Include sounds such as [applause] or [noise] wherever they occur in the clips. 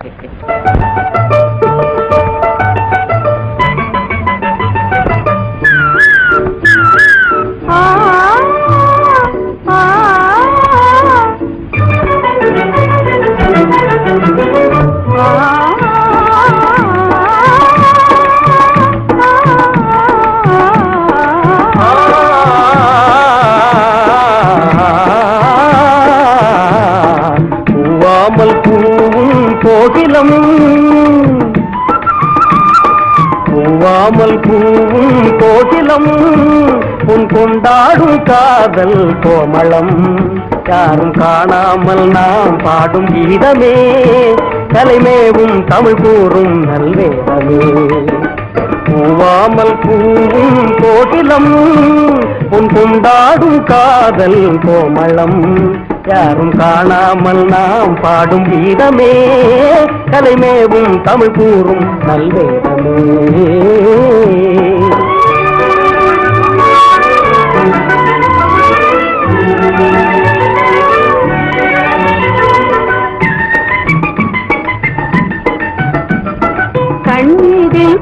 Thank. [laughs] கோகிலம் பூவாமல் பூவும் கோகிலம் உன் கொண்டாடும் காதல் கோமளம். யாரும் காணாமல் நாம் பாடும் கீதமே. தலைமேவும் தமிழ் கூறும் நல்வேதமே. பூவாமல் பூவும் கோகிலம். உன் கொண்டாடும் காதல் கோமளம். யாரும் காணாமல் நாம் பாடும் கீதமே. கலைமேவும் தமிழ் கூறும் நல்வேதமே.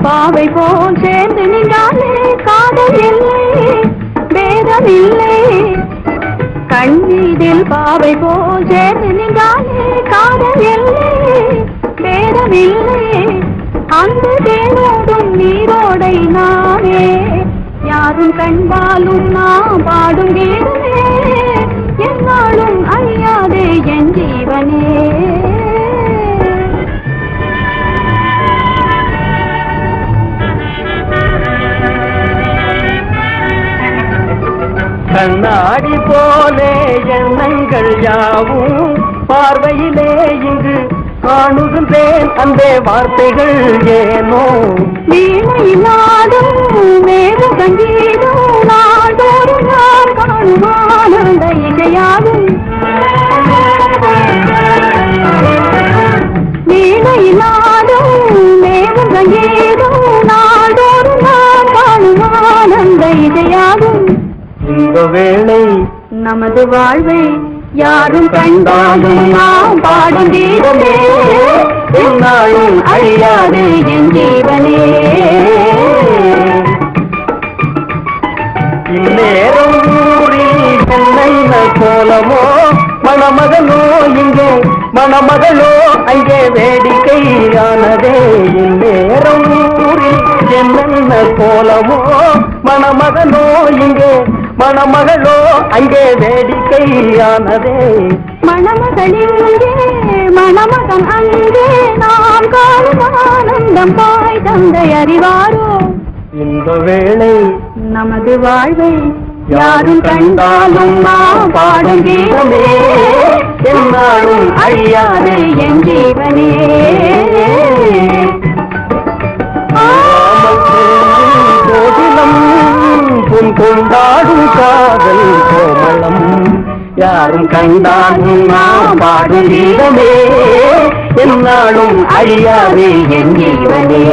பாவை போல் சேர்ந்து நின்றாலே காதல் இல்லை வேதம் இல்லை. கண்ணீரில் பாவை போல் சேர்ந்து நின்றாலே காதல் இல்லை வேதம் இல்லை. அந்த தேனோடும் நீரோடை நானே யாரும் கண்பாலும் நாம் பாடும் கீதமே என்னாலும் அழியாதே என் ஜீவனே. கண்ணாடி போலே எண்ணங்கள் யாவும் பார்வையிலே இங்கு காணுகின்றேன் அந்த வார்த்தைகள் ஏனோ. வீணை மேலும் மேவு சங்கீதம் வேளை நமது வாழ்வை யாரும் கண்டாலும் நாம் பாடும் கீதமே என்னாலும் அழியாது என் ஜீவனே. இந்நேரம் ஊரில் என்னென்ன கோலமோ மணமகனோ இங்கே மணமகளோ அங்கே வேடிக்கையானதே. இந்நேரம் ஊரில் என்னென்ன கோலமோ மணமகனோ இங்கே மணமகளோ அங்கே வேடிக்கையானதே. மணமகளிங்கே மணமகன் அங்கே. நாம் காணும் ஆனந்தம் பாய் தந்தை அறிவாரோ? இந்த வேளை நமது வாழ்வை யாரும் கண்டாலும் நாம் பாடும் கீதமே என்னாலும் அழியாது என் ஜீவனே. கொண்டாடும் எல்லாரும் கண்டாலும் நான் பாடும் கீதமே. என்னாலும் அழியாதே என் ஜீவனே.